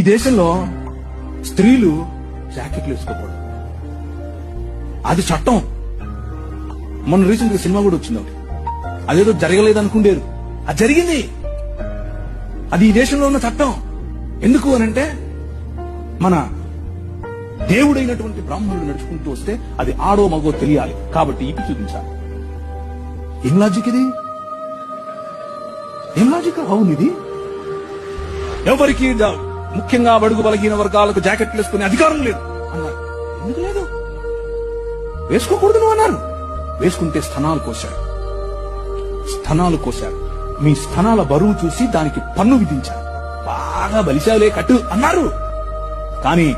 ఈ దేశంలో స్త్రీలు జాకెట్లు వేసుకోకూడదు. అది చట్టం. మొన్న రీసెంట్గా సినిమా కూడా వచ్చింది ఒకటి. అదేదో జరగలేదు అనుకుండేరు అది జరిగింది. అది ఈ దేశంలో ఉన్న చట్టం. ఎందుకు అనంటే మన దేవుడైనటువంటి బ్రాహ్మణుడు నడుచుకుంటూ వస్తే అది ఆడో మగో తెలియాలి. కాబట్టి ఇప్పి చూపించాలి. ఏం లాజిక్ ఇది? ఏం లాజిక్ అవును ఇది. ఎవరికి ముఖ్యంగా బడుగు బలహీన వర్గాలకు జాకెట్లు వేసుకునే అధికారం లేదు. అన్నారు. ఎందుకు లేదు? వేసుకోకూడదు నువ్వు అన్నారు. వేసుకుంటే స్థనాలు కోశారు. స్థనాలు కోశారు. మీ స్థనాల బరువు చూసి దానికి పన్ను విధించారు. బాగా బలిశాలే కట్టు అన్నారు. కానీ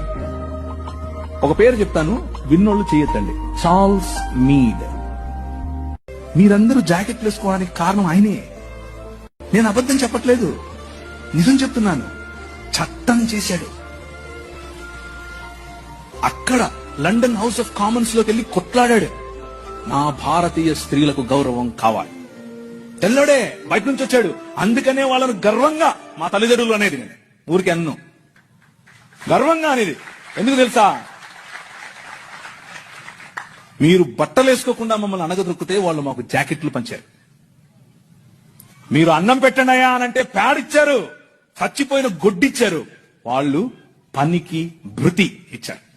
ఒక పేరు చెప్తాను విన్నోళ్ళు చేయొద్దండి. Charles Mead. మీరందరూ జాకెట్లు వేసుకోవడానికి కారణం ఆయనే. నేను అబద్ధం చెప్పట్లేదు. నిజం చెప్తున్నాను. చట్టం చేశాడు. అక్కడ లండన్ హౌస్ ఆఫ్ కామన్స్లోకి వెళ్ళి కొట్లాడాడు. నా భారతీయ స్త్రీలకు గౌరవం కావాలి. తెల్లడే బయట నుంచి వచ్చాడు. అందుకనే వాళ్ళను గర్వంగా మా తల్లిదండ్రులు అనేది నేను. ఊరికి అన్ను. గర్వంగా అనేది. ఎందుకు తెలుసా? మీరు బట్టలు వేసుకోకుండా మమ్మల్ని అనగదొక్కితే వాళ్ళు మాకు జాకెట్లు పంచారు. మీరు అన్నం పెట్టండి అయ్యా అని అంటే ప్యాడ్ ఇచ్చారు. చచ్చిపోయిన గొడ్డిచ్చారు. వాళ్ళు పనికి భృతి ఇచ్చారు.